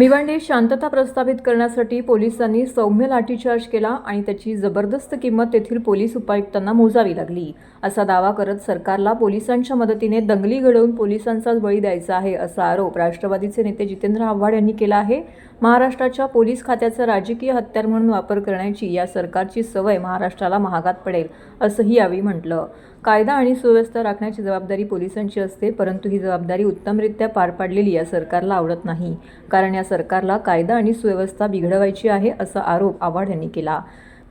भिवंडीत शांतता प्रस्थापित करण्यासाठी पोलिसांनी सौम्य लाठीचार्ज केला आणि त्याची जबरदस्त किंमत तेथील पोलीस उपायुक्तांना मोजावी लागली. असा दावा करत सरकारला पोलिसांच्या मदतीने दंगली घडवून पोलिसांचाच बळी द्यायचा आहे असा आरोप राष्ट्रवादीचे नेते जितेंद्र आव्हाड यांनी केला आहे. महाराष्ट्राच्या पोलीस खात्याचा राजकीय हत्यार म्हणून वापर करण्याची या सरकारची सवय महाराष्ट्राला महागात पडेल असंही यावेळी म्हटलं. कायदा आणि सुव्यवस्था राखण्याची जबाबदारी पोलिसांची असते परंतु ही जबाबदारी उत्तमरित्या पार पाडलेली या सरकारला आवडत नाही. कारण या सरकारला कायदा आणि सुव्यवस्था बिघडवायची आहे असा आरोप आव्हाड यांनी केला.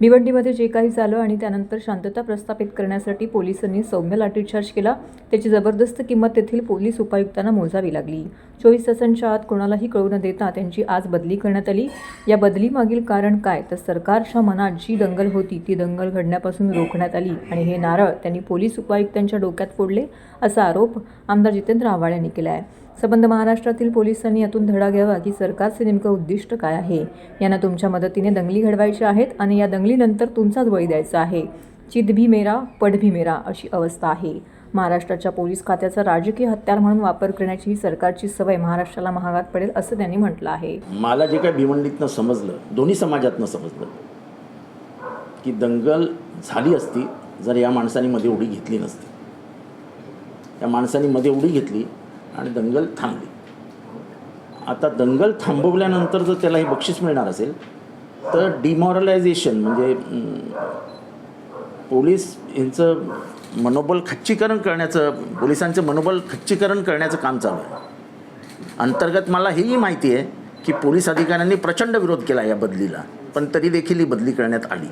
भिवंडीमध्ये जे काही झालं आणि त्यानंतर शांतता प्रस्थापित करण्यासाठी पोलिसांनी सौम्य लाठीचार्ज केला त्याची जबरदस्त किंमत तेथील पोलीस उपायुक्तांना मोजावी लागली. चोवीस तासांच्या आत कोणालाही कळू न देता त्यांची आज बदली करण्यात आली. या बदलीमागील कारण काय? तर सरकारच्या मनात जी दंगल होती ती दंगल घडण्यापासून रोखण्यात आली आणि हे नारळ त्यांनी पोलीस उपायुक्तांच्या डोक्यात फोडले असा आरोप आमदार जितेंद्र आव्हाड यांनी केला आहे संबंध महाराष्ट्रातील पोलिसांनी यातून धडा घ्यावा की सरकारचे नेमकं उद्दिष्ट काय आहे? यांना तुमच्या मदतीने दंगली घडवायच्या आहेत आणि या दंगलीनंतर तुमचाच बळी द्यायचा आहे. चिद भी मेरा पड भी मेरा अशी अवस्था आहे. महाराष्ट्राच्या पोलीस खात्याचा राजकीय हत्यार म्हणून वापर करण्याची ही सरकारची सवय महाराष्ट्राला महागात पडेल असं त्यांनी म्हटलं आहे. मला जे काही भिवंडीतनं समजलं दोन्ही समाजातनं समजलं की दंगल झाली असती जर या माणसाने मध्ये उडी घेतली नसती. या माणसाने मध्ये उडी घेतली आणि दंगल थांबली. आता दंगल थांबवल्यानंतर जर त्याला हे बक्षीस मिळणार असेल तर डिमॉरलायझेशन म्हणजे पोलीस यांचं मनोबल खच्चीकरण करण्याचं पोलिसांचं मनोबल खच्चीकरण करण्याचं काम चालू आहे. अंतर्गत मला हेही माहिती आहे की पोलीस अधिकाऱ्यांनी प्रचंड विरोध केला या बदलीला पण तरी देखील ही बदली करण्यात आली.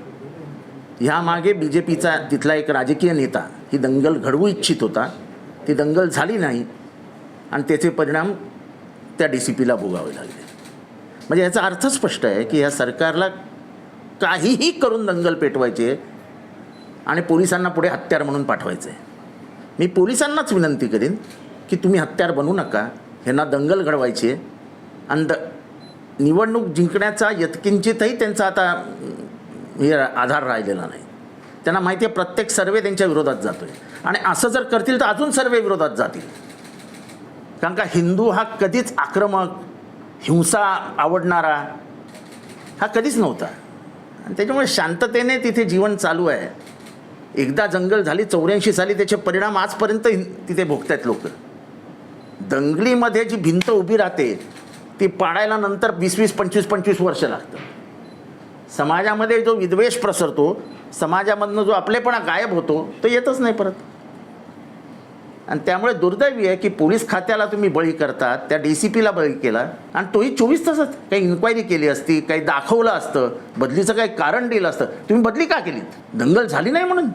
ह्यामागे बी जे पीचा तिथला एक राजकीय नेता ही दंगल घडवू इच्छित होता ती दंगल झाली नाही आणि त्याचे परिणाम त्या डी सी पीला भोगावे लागले. म्हणजे याचा अर्थ स्पष्ट आहे की ह्या सरकारला काहीही करून दंगल पेटवायची आहे आणि पोलिसांना पुढे हत्यार म्हणून पाठवायचं. आहे मी पोलिसांनाच विनंती करीन की तुम्ही हत्यार बनू नका ह्यांना दंगल घडवायची. आहे आणि द निवडणूक जिंकण्याचा यत्किंचितही त्यांचा आता हे आधार राहिलेला नाही. त्यांना माहिती आहे प्रत्येक सर्वे त्यांच्या विरोधात जातो आहे आणि असं जर करतील तर अजून सर्वे विरोधात जातील. कारण का हिंदू हा कधीच आक्रमक हिंसा आवडणारा हा कधीच नव्हता. आणि त्याच्यामुळे शांततेने तिथे जीवन चालू आहे. एकदा जंगल झाली चौऱ्याऐंशी साली त्याचे परिणाम आजपर्यंत तिथे तिथे भोगतायत लोक. दंगलीमध्ये जी भिंत उभी राहते ती पाडायला नंतर वीस वीस पंचवीस पंचवीस वर्ष लागतं समाजामध्ये जो विद्वेष प्रसरतो समाजामधनं जो आपलेपणा गायब होतो तो येतच नाही परत. आणि त्यामुळे दुर्दैवी आहे की पोलीस खात्याला तुम्ही बळी करतात त्या डी सी पीला बळी केला आणि तोही चोवीस तासात काही इन्क्वायरी केली असती काही दाखवलं असतं बदलीचं काही कारण दिलं असतं. तुम्ही बदली का केलीत? दंगल झाली नाही म्हणून?